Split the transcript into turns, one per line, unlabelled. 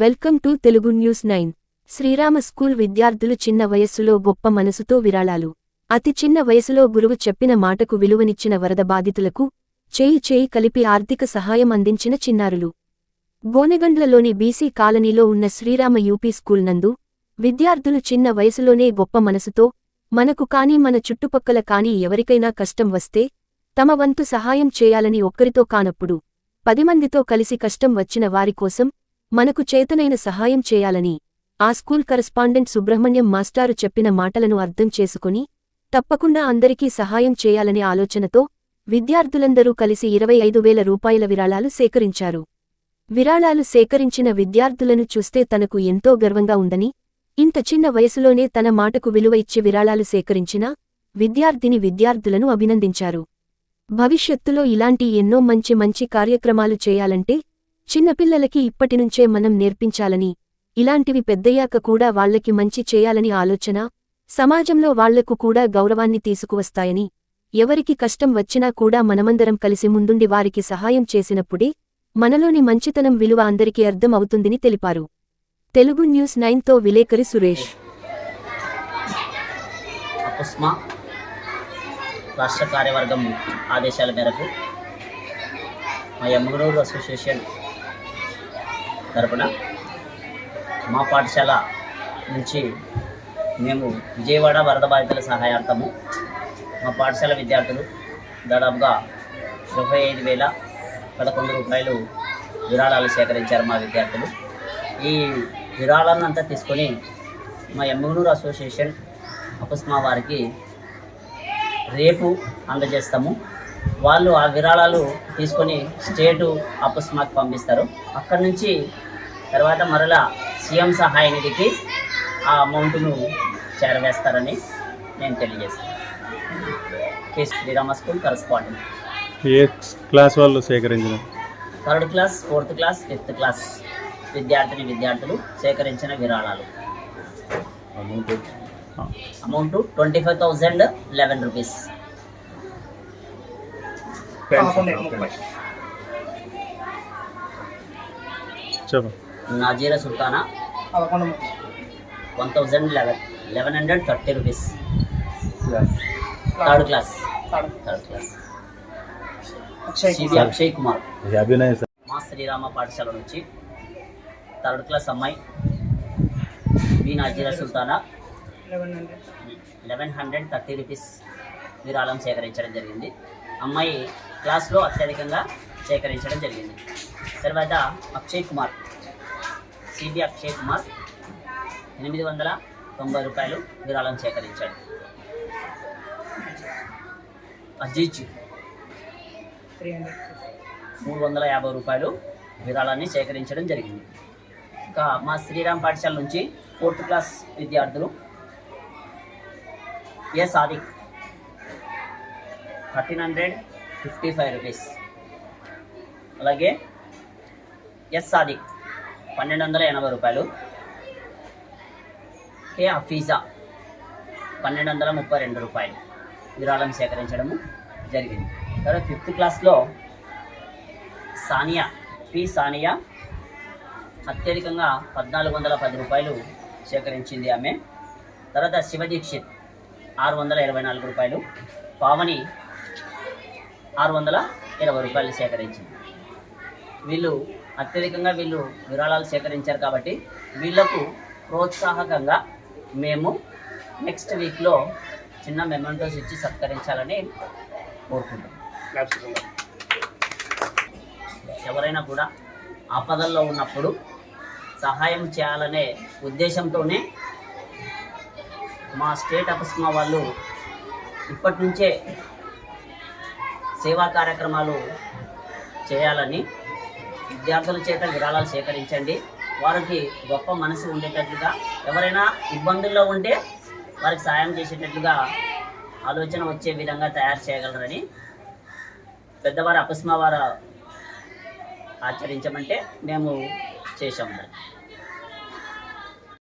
Welcome to Telugu news nine. Srirama school విద్యార్థులు చిన్న వయస్సులో గొప్ప మనసుతో విరాళాలు. అతి చిన్న వయసులో గురువు చెప్పిన మాటకు విలువనిచ్చిన వరద బాధితులకు చేయి చేయి కలిపి ఆర్థిక సహాయం అందించిన చిన్నారులు. గోనెగండ్లలోని బీసీ కాలనీలో ఉన్న శ్రీరామ యూపీ స్కూల్ నందు విద్యార్థులు చిన్న వయసులోనే గొప్ప మనసుతో మనకు కాని మన చుట్టుపక్కల కాని ఎవరికైనా కష్టం వస్తే తమ వంతు సహాయం చేయాలని ఒక్కరితో కానప్పుడు పది మందితో కలిసి కష్టం వచ్చిన వారి కోసం మనకు చేతనైన సహాయం చేయాలని ఆ స్కూల్ కరస్పాండెంట్ సుబ్రహ్మణ్యం మాస్టారు చెప్పిన మాటలను అర్థం చేసుకుని తప్పకుండా అందరికీ సహాయం చేయాలనే ఆలోచనతో విద్యార్థులందరూ కలిసి ఇరవై ఐదు వేల రూపాయల విరాళాలు సేకరించారు. విరాళాలు సేకరించిన విద్యార్థులను చూస్తే తనకు ఎంతో గర్వంగా ఉందని ఇంత చిన్న వయసులోనే తన మాటకు విలువ ఇచ్చి విరాళాలు సేకరించిన విద్యార్థిని విద్యార్థులను అభినందించారు. భవిష్యత్తులో ఇలాంటి ఎన్నో మంచి మంచి కార్యక్రమాలు చేయాలంటే చిన్నపిల్లలకి ఇప్పటినుంచే మనం నేర్పించాలని ఇలాంటివి పెద్దయ్యాక కూడా వాళ్ళకి మంచి చేయాలని ఆలోచన సమాజంలో వాళ్ళకు కూడా గౌరవాన్ని తీసుకువస్తాయని ఎవరికి కష్టం వచ్చినా కూడా మనమందరం కలిసి ముందుండి వారికి సహాయం చేసినప్పుడే మనలోని మంచితనం విలువ అందరికీ అర్థం అవుతుందని తెలిపారు. తెలుగు న్యూస్ నైన్తో విలేకరి సురేష్.
రాష్ట్ర కార్యవర్గం ఆదేశాల మేరకు మా ఎమ్మగనూరు అసోసియేషన్ తరపున మా పాఠశాల నుంచి మేము విజయవాడ వరద బాధితుల సహాయార్థము మా పాఠశాల విద్యార్థులు దాదాపుగా ఇరవై ఐదు వేల పదకొండు రూపాయలు విరాళాలు సేకరించారు మా విద్యార్థులు. ఈ విరాళాలను అంతా తీసుకొని మా ఎమ్మగనూరు అసోసియేషన్ అపస్మా వారికి రేపు అందజేస్తాము. వాళ్ళు ఆ విరాళాలు తీసుకొని స్టేటు అపుస్మాకి పంపిస్తారు. అక్కడి నుంచి తర్వాత మరలా సీఎం సహాయ నిధికి ఆ అమౌంట్ను చేరవేస్తారని నేను తెలియజేస్తాను. కె శ్రీరామ స్కూల్ కరస్పాండెంట్
ఏ క్లాస్ వాళ్ళు సేకరించిన?
Third class fourth class fifth class విద్యార్థిని విద్యార్థులు సేకరించిన విరాళాలు. Amount twenty five thousand eleven rupees. Nazeera Sultana? One thousand eleven eleven hundred thirty rupees third class third class Akshay Kumar. మా శ్రీరామ పాఠశాల నుంచి థర్డ్ క్లాస్ అమ్మాయి. B Nazeera Sultana? Eleven hundred thirty rupees విరాళం సేకరించడం జరిగింది. అమ్మాయి క్లాస్లో అత్యధికంగా సేకరించడం జరిగింది. తర్వాత అక్షయ్ కుమార్ సిబి అక్షయ్ కుమార్ ఎనిమిది వందల తొంభై రూపాయలు విరాళం సేకరించాడు. అజీజ్ మూడు వందల యాభై రూపాయలు విరాళాన్ని సేకరించడం జరిగింది. ఇంకా మా శ్రీరామ్ పాఠశాల నుంచి ఫోర్త్ క్లాస్ విద్యార్థులు A Sadiq thirteen hundred fifty five rupees. అలాగే ఎస్ సాదిక్ పన్నెండు వందల ఎనభై రూపాయలు. కే హఫీజా పన్నెండు వందల ముప్పై రెండు రూపాయలు విరాళం సేకరించడము జరిగింది. తర్వాత ఫిఫ్త్ క్లాస్లో సానియా పి సానియా అత్యధికంగా పద్నాలుగు వందల పది రూపాయలు సేకరించింది ఆమె. తర్వాత శివదీక్షిత్ ఆరు వందల ఇరవై నాలుగు రూపాయలు. పావని ఆరు వందల ఇరవై రూపాయలు సేకరించింది. వీళ్ళు అత్యధికంగా వీళ్ళు విరాళాలు సేకరించారు కాబట్టి వీళ్ళకు ప్రోత్సాహకంగా మేము నెక్స్ట్ వీక్లో చిన్న మెమెంటోస్ ఇచ్చి సత్కరించాలని కోరుకుంటున్నాం. ఎవరైనా కూడా ఆపదల్లో ఉన్నప్పుడు సహాయం చేయాలనే ఉద్దేశంతోనే మా స్టేట్ అపస్మా వాళ్ళు ఇప్పటి నుంచే సేవా కార్యక్రమాలు చేయాలని విద్యార్థుల చేత విరాళాలు సేకరించండి. వారికి గొప్ప మనసు ఉండేటట్లుగా ఎవరైనా ఇబ్బందుల్లో ఉంటే వారికి సాయం చేసేటట్లుగా ఆలోచన వచ్చే విధంగా తయారు చేయగలరని పెద్దవారు అపస్మా వారు ఆచరించమంటే మేము చేసాము